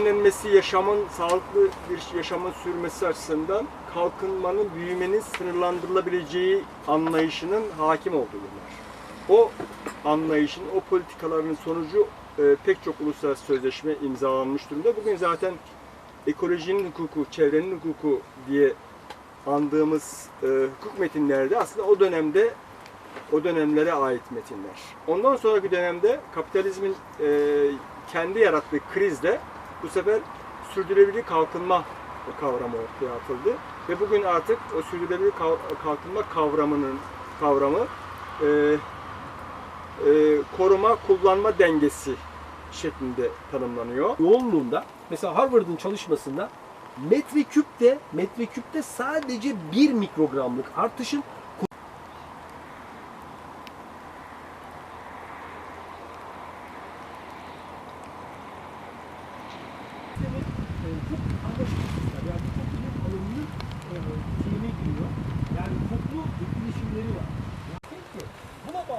önlenmesi, yaşamın, sağlıklı bir yaşamın sürmesi açısından kalkınmanın, büyümenin sınırlandırılabileceği anlayışının hakim olduğu yıllar. O anlayışın, o politikaların sonucu e, pek çok uluslararası sözleşme imzalanmış durumda. Bugün zaten ekolojinin hukuku, çevrenin hukuku diye andığımız e, hukuk metinlerde aslında o dönemde o dönemlere ait metinler. Ondan sonraki dönemde kapitalizmin e, kendi yarattığı krizle bu sefer sürdürülebilir kalkınma kavramı ortaya atıldı ve bugün artık o sürdürülebilir kalkınma kavramının kavramı e, e, koruma kullanma dengesi şeklinde tanımlanıyor. yoğunluğunda mesela Harvard'ın çalışmasında metreküpte metreküpte sadece 1 mikrogramlık artışın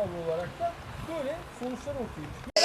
bağlı olarak da böyle sonuçlar ortaya çıkıyor.